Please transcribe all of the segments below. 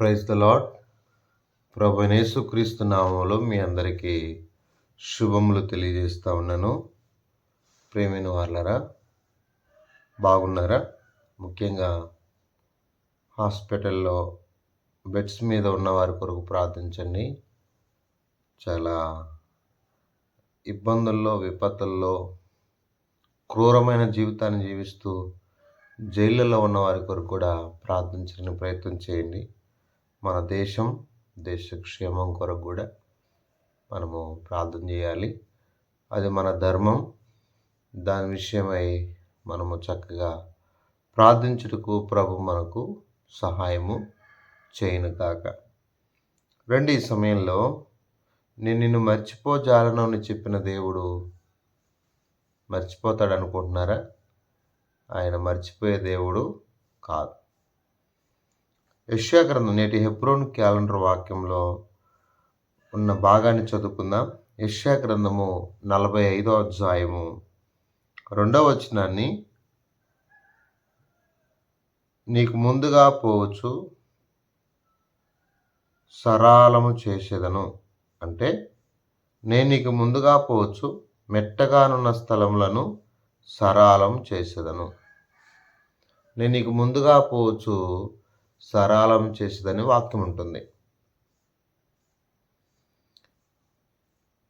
Praise the lord ప్రభు యేసుక్రీస్తు నామంలో మీ అందరికీ శుభములు తెలియజేస్తా ఉన్నాను. ప్రేమిన వాళ్ళరా బాగున్నారా? ముఖ్యంగా హాస్పిటల్లో బెడ్స్ మీద ఉన్న వారి కొరకు ప్రార్థించండి. చాలా ఇబ్బందుల్లో విపత్తుల్లో క్రూరమైన జీవితాన్ని జీవిస్తూ జైళ్ళలో ఉన్న వారి కొరకు కూడా ప్రార్థించడానికి ప్రయత్నం చేయండి. మన దేశం దేశ క్షేమం కొరకు కూడా మనము ప్రార్థన చేయాలి. అది మన ధర్మం. దాని విషయమై మనము చక్కగా ప్రార్థించుటకు ప్రభు మనకు సహాయము చేయను కాక రండి ఈ సమయంలో నేను నిన్ను మర్చిపోజాలను అని చెప్పిన దేవుడు మర్చిపోతాడు అనుకుంటున్నారా ఆయన మర్చిపోయే దేవుడు కాదు. యెషయా నేటి హెబ్రోన్ క్యాలెండర్ వాక్యంలో ఉన్న భాగాన్ని చదువుకుందాం. యెషయా నలభై ఐదో అధ్యాయము రెండవ వచనాన్ని. నీకు ముందుగా పోవచ్చు. సరాలము చేసేదను. అంటే నేను నీకు ముందుగా పోవచ్చు. మెట్టగానున్న స్థలములను సరాలం చేసేదను. నేను నీకు ముందుగా పోవచ్చు. సరాలం చేసేదని వాక్యం ఉంటుంది.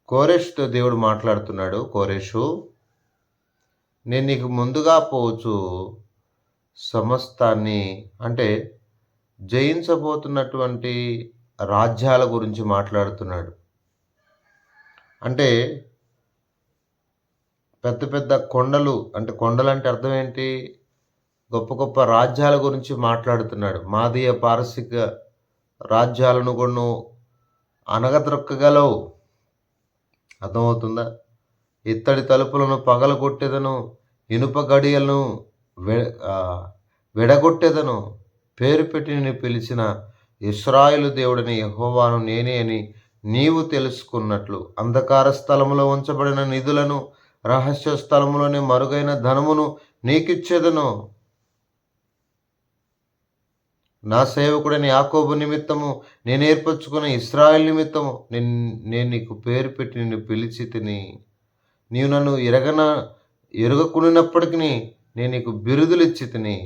కోరేష్తో దేవుడు మాట్లాడుతున్నాడు కోరేషు నేను నీకు ముందుగా పోవచ్చు సమస్తాన్ని అంటే జయించబోతున్నటువంటి రాజ్యాల గురించి మాట్లాడుతున్నాడు. అంటే పెద్ద పెద్ద కొండలు అంటే కొండలు అంటే అర్థం ఏంటి? గొప్ప గొప్ప రాజ్యాల గురించి మాట్లాడుతున్నాడు. మాదీయ పారసిక రాజ్యాలను కూడా అనగద్రొక్కగలవు అర్థమవుతుందా? ఇత్తడి తలుపులను పగలగొట్టేదను ఇనుప గడియలను విడగొట్టేదను పేరు పెట్టి పిలిచిన ఇస్రాయిలు దేవుడిని యహోవాను నేనే అని నీవు తెలుసుకున్నట్లు. అంధకార స్థలములో ఉంచబడిన నిధులను రహస్య స్థలములోని మరుగైన ధనమును నీకిచ్చేదను. నా సేవకుడని యాకోబు నిమిత్తము నేను ఏర్పరచుకున్న ఇస్రాయల్ నిమిత్తము నేను నేను నీకు పేరు పెట్టి నిన్ను పిలిచి తిని నీవు నన్ను ఎరగన ఎరగకునినప్పటికీ నేను నీకు బిరుదులు ఇచ్చి తిని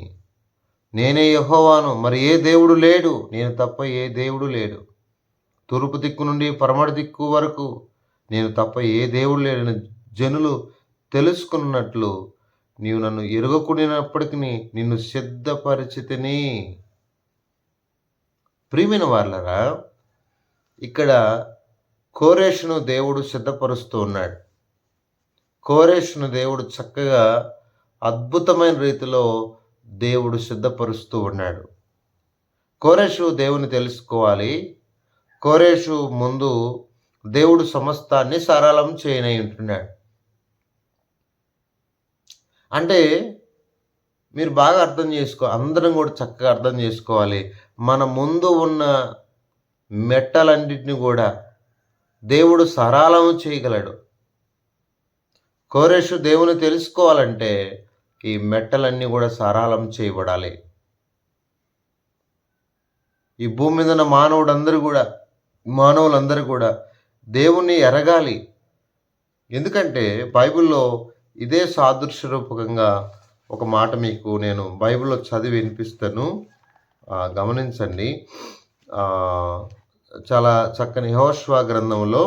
నేనే యహోవాను మరి ఏ దేవుడు లేడు? నేను తప్ప ఏ దేవుడు లేడు. తూర్పు దిక్కు నుండి పరమటి దిక్కు వరకు నేను తప్ప ఏ దేవుడు లేడని జనులు తెలుసుకున్నట్లు నీవు నన్ను ఎరగకుడినప్పటికీ నిన్ను సిద్ధపరిచితిని ప్రియమైన వాళ్ళరా ఇక్కడ కోరేష్ను దేవుడు సిద్ధపరుస్తూ ఉన్నాడు. కోరేష్ను దేవుడు చక్కగా అద్భుతమైన రీతిలో దేవుడు సిద్ధపరుస్తూ ఉన్నాడు. కోరేషు దేవుని తెలుసుకోవాలి. కోరేషు ముందు దేవుడు సమస్తాన్ని సరళం చేయనై ఉంటున్నాడు. అంటే మీరు బాగా అర్థం చేసుకో అందరం కూడా చక్కగా అర్థం చేసుకోవాలి. మన ముందు ఉన్న మెట్టలన్నింటినీ కూడా దేవుడు సరళం చేయగలడు. కోరేషు దేవుని తెలుసుకోవాలంటే ఈ మెట్టలన్నీ కూడా సరాలం చేయబడాలి. ఈ భూమి మీద ఉన్న మానవుడందరూ కూడా మానవులందరూ కూడా దేవుణ్ణి ఎరగాలి. ఎందుకంటే బైబిల్లో ఇదే సాదృశ్య రూపకంగా ఒక మాట మీకు నేను బైబిల్లో చదివి వినిపిస్తాను. గమనించండి. చాలా చక్కని హోష్వా గ్రంథంలో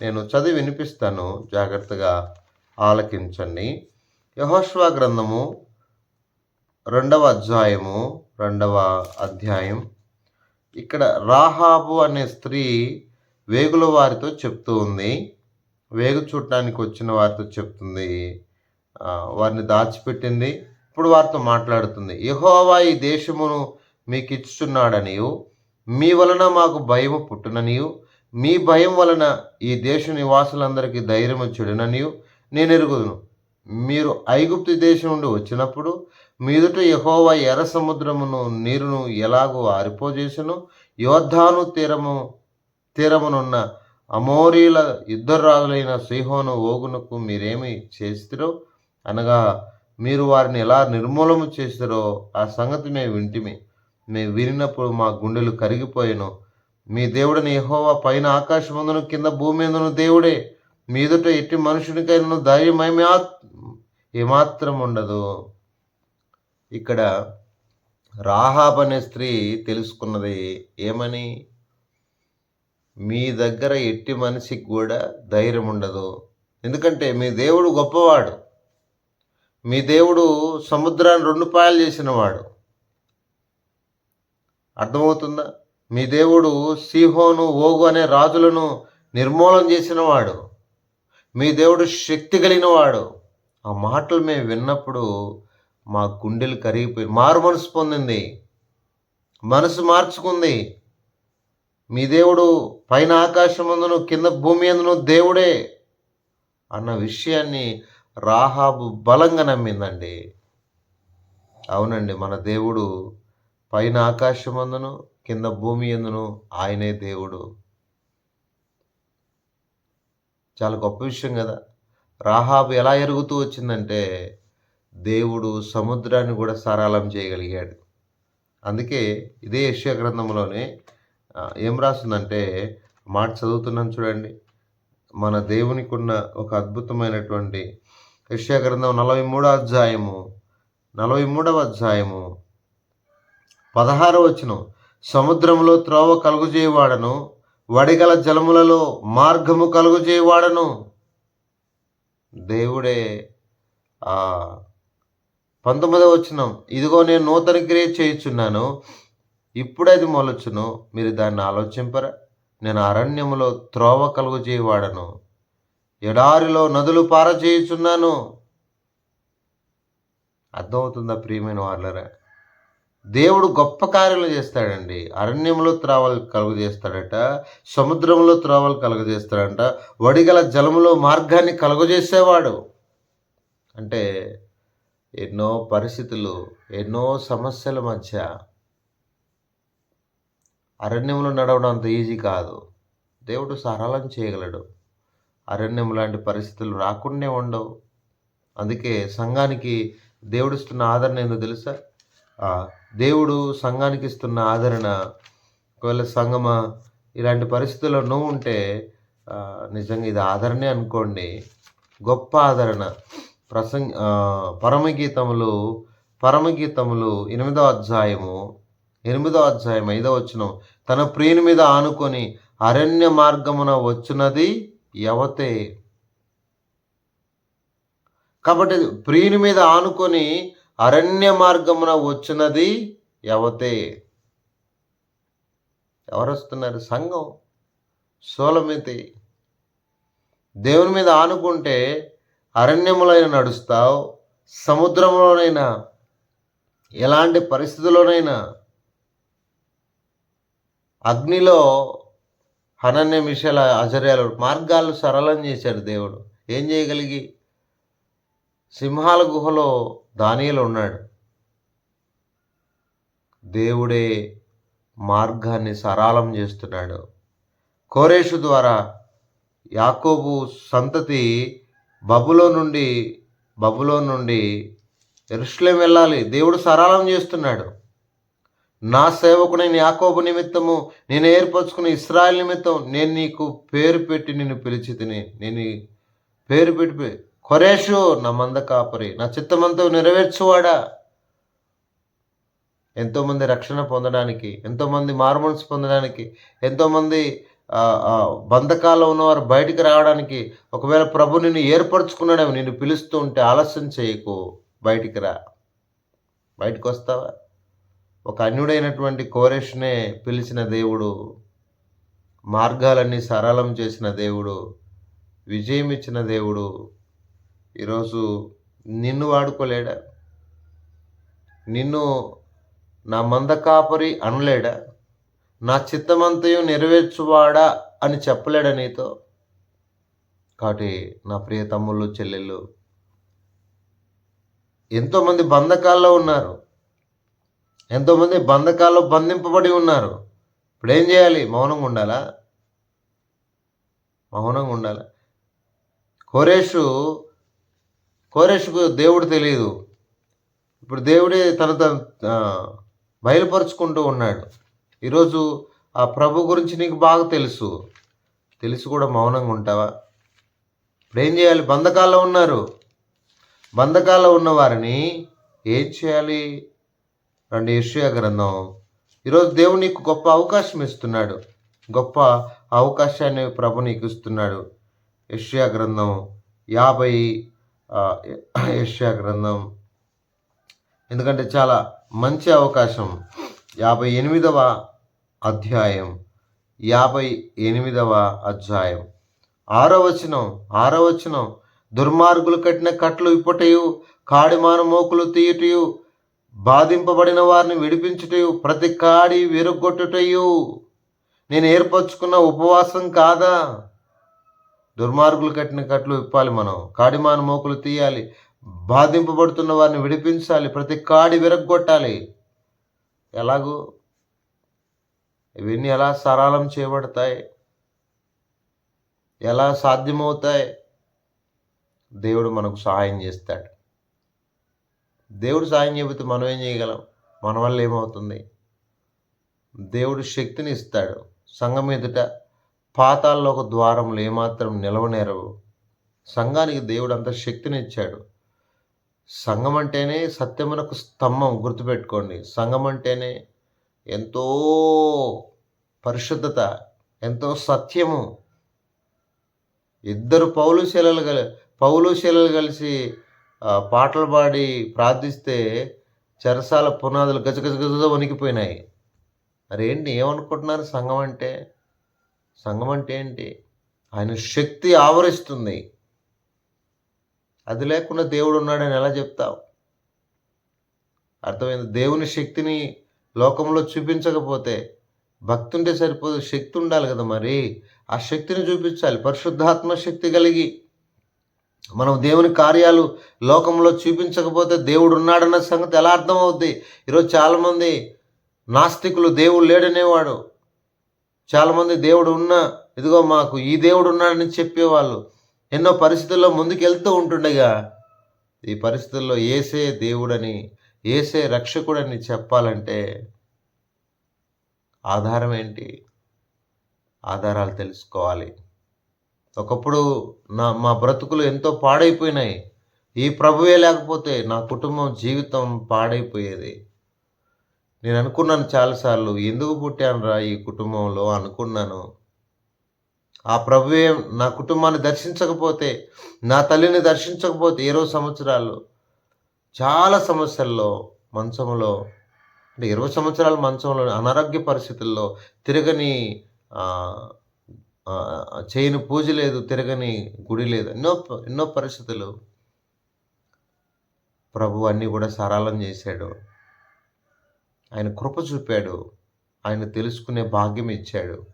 నేను చదివి వినిపిస్తాను. జాగ్రత్తగా ఆలకించండి. యహోష్వా గ్రంథము రెండవ అధ్యాయము రెండవ అధ్యాయం. ఇక్కడ రాహాబు అనే స్త్రీ వేగుల వారితో చెప్తూ ఉంది. వేగు చూడటానికి వచ్చిన వారితో చెప్తుంది. వారిని దాచిపెట్టింది. ఇప్పుడు వారితో మాట్లాడుతుంది. యహోవా ఈ దేశమును మీకు ఇచ్చుచున్నాడనియు. మీ వలన మాకు భయము పుట్టుననియు. మీ భయం వలన ఈ దేశ నివాసులందరికీ ధైర్యము చెడుననియు. నేను ఎరుగుదును. మీరు ఐగుప్తు దేశం నుండి వచ్చినప్పుడు మీదుట యహోవా ఎర్ర సముద్రమును నీరును ఎలాగో ఆరిపోజేసను. యోద్ధాను తీరము తీరమునున్న అమోరీల యుద్ధరాజులైన శ్రీహోను ఓగునకు మీరేమి చేస్తారో అనగా మీరు వారిని ఎలా నిర్మూలన చేస్తారో ఆ సంగతి మేము వింటిమి. మేము వినినప్పుడు మా గుండెలు కరిగిపోయాను. మీ దేవుడిని ఎహోవా పైన ఆకాశమందును కింద భూమి అందును దేవుడే మీదుట ఎట్టి మనుషునికైనా ధైర్యం ఏమా ఏమాత్రం ఉండదు ఇక్కడ రాహాబ్ అనే స్త్రీ తెలుసుకున్నది ఏమని? మీ దగ్గర ఎట్టి మనిషికి కూడా ధైర్యం ఉండదు ఎందుకంటే మీ దేవుడు గొప్పవాడు. మీ దేవుడు సముద్రాన్ని రెండు పాయలు చేసినవాడు. అర్థమవుతుందా? మీ దేవుడు సిహోను ఓగు అనే రాజులను నిర్మూలన చేసినవాడు. మీ దేవుడు శక్తి కలిగినవాడు. ఆ మాటలు మేము విన్నప్పుడు మా గుండెలు కరిగిపోయి మారు మనసు పొందింది. మనసు మార్చుకుంది. మీ దేవుడు పైన ఆకాశం అందును కింద భూమి అందును దేవుడే అన్న విషయాన్ని రాహాబు బలంగా నమ్మిందండి. అవునండి మన దేవుడు పైన ఆకాశమందును కింద భూమి ఎందును ఆయనే దేవుడు. చాలా గొప్ప విషయం కదా. రాహాబు ఎలా ఎరుగుతూ వచ్చిందంటే దేవుడు సముద్రాన్ని కూడా సరళం చేయగలిగాడు. అందుకే ఇదే యశ్యా గ్రంథంలోనే ఏం రాస్తుందంటే మాట చదువుతున్నాను చూడండి. మన దేవునికి ఉన్న ఒక అద్భుతమైనటువంటి యక్షగ్రంథం నలభై మూడో అధ్యాయము నలభై మూడవ అధ్యాయము. పదహారు వచనం. సముద్రంలో త్రోవ కలుగుజేయవాడను వడిగల జలములలో మార్గము కలుగుజేయవాడను. దేవుడే ఆ పంతొమ్మిదవ వచనం. ఇదిగో నేను నూతన క్రియ చేయుచున్నాను. ఇప్పుడది మొలచును. మీరు దాన్ని ఆలోచింపరా. నేను అరణ్యములో త్రోవ కలుగుచేవాడను ఎడారిలో నదులు పారచేయుచున్నాను. అర్థమవుతుందా ప్రియమైన వాళ్ళరా దేవుడు గొప్ప కార్యాలు చేస్తాడండి. అరణ్యంలో త్రావలు కలుగజేస్తాడట సముద్రంలో త్రావలు కలుగజేస్తాడంట వడిగల జలములో మార్గాన్ని కలుగజేసేవాడు. అంటే ఎన్నో పరిస్థితులు ఎన్నో సమస్యల మధ్య అరణ్యంలో నడవడం అంత ఈజీ కాదు. దేవుడు సరళం చేయగలడు. అరణ్యం లాంటి పరిస్థితులు రాకుండా ఉండవు. అందుకే సంఘానికి దేవుడు ఇస్తున్న ఆదరణ ఏందో తెలుసా? దేవుడు సంఘానికి ఇస్తున్న ఆదరణ ఒకవేళ సంగమ ఇలాంటి పరిస్థితుల్లో నువ్వు ఉంటే నిజంగా ఇది ఆదరణే అనుకోండి. గొప్ప ఆదరణ. ప్రసంగ పరమగీతములు పరమగీతములు ఎనిమిదో అధ్యాయము ఎనిమిదో అధ్యాయం ఐదో వచనం తన ప్రియుని మీద ఆనుకొని అరణ్య మార్గమున వచ్చినది యవతే. కాబట్టి ప్రియుని మీద ఆనుకొని అరణ్య మార్గమున వచ్చినది యవతే. ఎవరు వస్తున్నారు సంఘం. సోలమితి. దేవుని మీద ఆనుకుంటే అరణ్యములైన నడుస్తావు సముద్రంలోనైనా ఎలాంటి పరిస్థితుల్లోనైనా అగ్నిలో హనన్య మిషల అజర్యాలు మార్గాలు సరళం చేశాడు దేవుడు. ఏం చేయగలిగి? సింహాల గుహలో దానియలు ఉన్నాడు. దేవుడే మార్గాన్ని సరళం చేస్తున్నాడు. కోరేషు ద్వారా యాకోబు సంతతి బబులో నుండి బబులో నుండి ఎరుషులేం వెళ్ళాలి. దేవుడు సరళం చేస్తున్నాడు. నా సేవకుడైన యాకోబు నిమిత్తము నేను ఏర్పరచుకున్న ఇస్రాయల్ నిమిత్తం నేను నీకు పేరు పెట్టి నిన్ను పిలిచి తిని నేను పేరు పెట్టి కొరేషు నా మంద కాపరి నా చిత్తమంతా నెరవేర్చువాడా? ఎంతోమంది రక్షణ పొందడానికి ఎంతోమంది మార్మల్స్ పొందడానికి ఎంతోమంది ఆ, బంధకాల్లో ఉన్నవారు బయటికి రావడానికి ఒకవేళ ప్రభు నిన్ను ఏర్పరచుకున్నాడేమో నిన్ను పిలుస్తూ ఉంటే ఆలస్యం చేయకు. బయటికి రా. బయటకు వస్తావా? ఒక అన్యుడైనటువంటి కోరేష్నే పిలిచిన దేవుడు మార్గాలన్నీ సరళం చేసిన దేవుడు విజయం ఇచ్చిన దేవుడు ఈరోజు నిన్ను వాడుకోలేడా? నిన్ను నా మంద కాపరి అనలేడా? నా చిత్తమంతయు నెరవేర్చువాడా అని చెప్పలేడా నీతో? కాబట్టి నా ప్రియ తమ్ముళ్ళు చెల్లెళ్ళు ఎంతోమంది బంధకాల్లో ఉన్నారు. ఎంతోమంది బంధకాల్లో బంధింపబడి ఉన్నారు. ఇప్పుడు ఏం చేయాలి? మౌనంగా ఉండాలా? మౌనంగా ఉండాలా? కోరేషు కోరేషుకు దేవుడు తెలియదు ఇప్పుడు దేవుడే తన తన బయలుపరుచుకుంటూ ఉన్నాడు. ఈరోజు ఆ ప్రభు గురించి నీకు బాగా తెలుసు. తెలిసి కూడా మౌనంగా ఉంటావా? ఇప్పుడు ఏం చేయాలి? బంధకాల్లో ఉన్నారు. బంధకాల్లో ఉన్న వారిని ఏం చేయాలి? రెండు యెషయా గ్రంథం. ఈరోజు దేవుడు నీకు గొప్ప అవకాశం ఇస్తున్నాడు. గొప్ప అవకాశాన్ని ప్రభు నీకు ఇస్తున్నాడు. యెషయా గ్రంథం యాభై ఆ, గ్రంథం. ఎందుకంటే చాలా మంచి అవకాశం. యాభై ఎనిమిదవ అధ్యాయం యాభై ఎనిమిదవ అధ్యాయం. ఆరో వచనం ఆరో వచనం. దుర్మార్గులు కట్టిన కట్లు ఇప్పటయు కాడిమాన మోకులు తీయుటయు బాధింపబడిన వారిని విడిపించుటయు ప్రతి కాడి విరగొట్టుటయు నేను ఏర్పరచుకున్న ఉపవాసం కాదా? దుర్మార్గులు కట్టిన కట్లు ఇప్పాలి మనం. కాడిమాన మోకులు తీయాలి. బాధింపబడుతున్న వారిని విడిపించాలి. ప్రతి కాడి విరగొట్టాలి ఎలాగూ? ఇవన్నీ ఎలా సరళం చేయబడతాయి? ఎలా సాధ్యమవుతాయి? దేవుడు మనకు సహాయం చేస్తాడు. దేవుడు సాయం చెబితే మనం ఏం చేయగలం? మన వల్ల ఏమవుతుంది? దేవుడు శక్తిని ఇస్తాడు. సంఘం ఎదుట పాతాల్లో ఒక ద్వారంలో ఏమాత్రం నిలవనేరవు. సంఘానికి దేవుడు అంత శక్తిని ఇచ్చాడు. సంఘం అంటేనే సత్యమునకు స్తంభం గుర్తుపెట్టుకోండి. సంఘం అంటేనే ఎంతో పరిశుద్ధత ఎంతో సత్యము. ఇద్దరు పౌలు కలి కల పౌలు కలిసి పాటలు పాడి ప్రార్థిస్తే చెరసాల పునాదులు గజగజ గజ వణికిపోయినాయి. మరి ఏంటి ఏమనుకుంటున్నారు సంఘం అంటే? సంఘం అంటే ఏంటి? ఆయన శక్తి ఆవరిస్తుంది. అది లేకుండా దేవుడు ఉన్నాడని ఎలా చెప్తావు? అర్థమైంది? దేవుని శక్తిని లోకంలో చూపించకపోతే భక్తి ఉంటే సరిపోదు శక్తి ఉండాలి కదా మరి. ఆ శక్తిని చూపించాలి. పరిశుద్ధాత్మ శక్తి కలిగి మనం దేవుని కార్యాలు లోకంలో చూపించకపోతే దేవుడు ఉన్నాడన్న సంగతి ఎలా అర్థమవుద్ది? ఈరోజు చాలామంది నాస్తికులు దేవుడు లేడనేవాడు. చాలామంది దేవుడు ఉన్నా ఇదిగో మాకు ఈ దేవుడు ఉన్నాడని చెప్పేవాళ్ళు. ఎన్నో పరిస్థితుల్లో ముందుకెళ్తూ ఉంటుండగా ఈ పరిస్థితుల్లో ఏసే దేవుడని ఏసే రక్షకుడని చెప్పాలంటే ఆధారం ఏంటి? ఆధారాలు తెలుసుకోవాలి. ఒకప్పుడు నా మా బ్రతుకులు ఎంతో పాడైపోయినాయి. ఈ ప్రభువే లేకపోతే నా కుటుంబం జీవితం పాడైపోయేది. నేను అనుకున్నాను చాలాసార్లు ఎందుకు పుట్టానురా ఈ కుటుంబంలో? అనుకున్నాను. ఆ ప్రభువే నా కుటుంబాన్ని దర్శించకపోతే నా తల్లిని దర్శించకపోతే ఇరవై సంవత్సరాలు చాలా సమస్యల్లో మంచంలో అంటే ఇరవై సంవత్సరాల మంచంలో అనారోగ్య పరిస్థితుల్లో తిరగని చేయని పూజ లేదు తిరగని గుడి లేదు. ఎన్నో ఎన్నో పరిస్థితులు. ప్రభు అన్నీ కూడా సరళం చేశాడు. ఆయన కృప చూపాడు. ఆయన తెలుసుకునే భాగ్యం ఇచ్చాడు.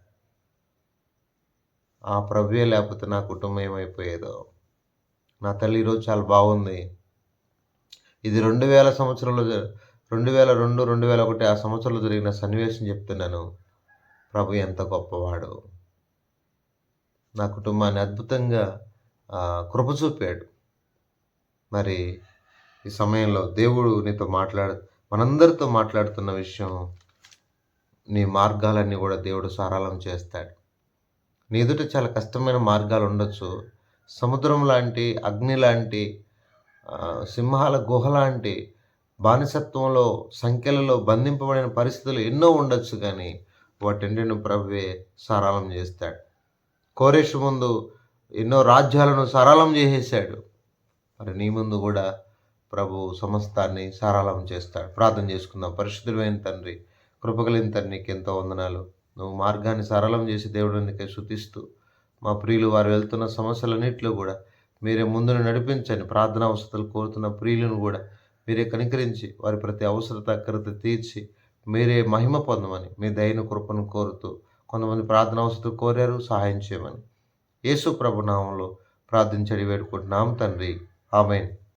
ఆ ప్రభువే లేకపోతే నా కుటుంబం ఏమైపోయేదో. నా తల్లి ఈరోజు చాలా బాగుంది. ఇది రెండు వేల సంవత్సరంలో రెండు వేల రెండు రెండు వేల ఒకటి ఆ సంవత్సరంలో జరిగిన సన్నివేశం చెప్తున్నాను. ప్రభు ఎంత గొప్పవాడు. నా కుటుంబాన్ని అద్భుతంగా కృప చూపాడు మరి ఈ సమయంలో దేవుడు నీతో మాట్లాడు మనందరితో మాట్లాడుతున్న విషయం నీ మార్గాలన్నీ కూడా దేవుడు సరళం చేస్తాడు. నీ ఎదుట చాలా కష్టమైన మార్గాలు ఉండొచ్చు. సముద్రం లాంటి అగ్ని లాంటి సింహాల గుహ లాంటి బానిసత్వంలో సంఖ్యలలో బంధింపబడిన పరిస్థితులు ఎన్నో ఉండొచ్చు కానీ వాటిని ప్రభువే సారాళం చేస్తాడు. కోరేషు ముందు ఎన్నో రాజ్యాలను సరళం చేసేసాడు మరి నీ ముందు కూడా ప్రభు సమస్తాన్ని సరళం చేస్తాడు. ప్రార్థన చేసుకుందాం. పరిశుద్ధులైన తండ్రి కృపగలిగిన తండ్రి నీకు ఎంతో వందనాలు. నువ్వు మార్గాన్ని సరళం చేసి దేవుడికి శుతిస్తూ మా ప్రియులు వారు వెళ్తున్న సమస్యలన్నింటిలో కూడా మీరే ముందును నడిపించండి. ప్రార్థన అవసరాలు కోరుతున్న ప్రియులను కూడా మీరే కనికరించి వారి ప్రతి అవసరత అక్కరత తీర్చి మీరే మహిమ పొందమని మీ దయను కృపను కోరుతూ కొంతమంది ప్రార్థన అవసరం కోరారు సహాయం చేయమని. యేసు ప్రభు నామంలో ప్రార్థించడి వేడుకుంటున్నాం తండ్రి. ఆమెన్.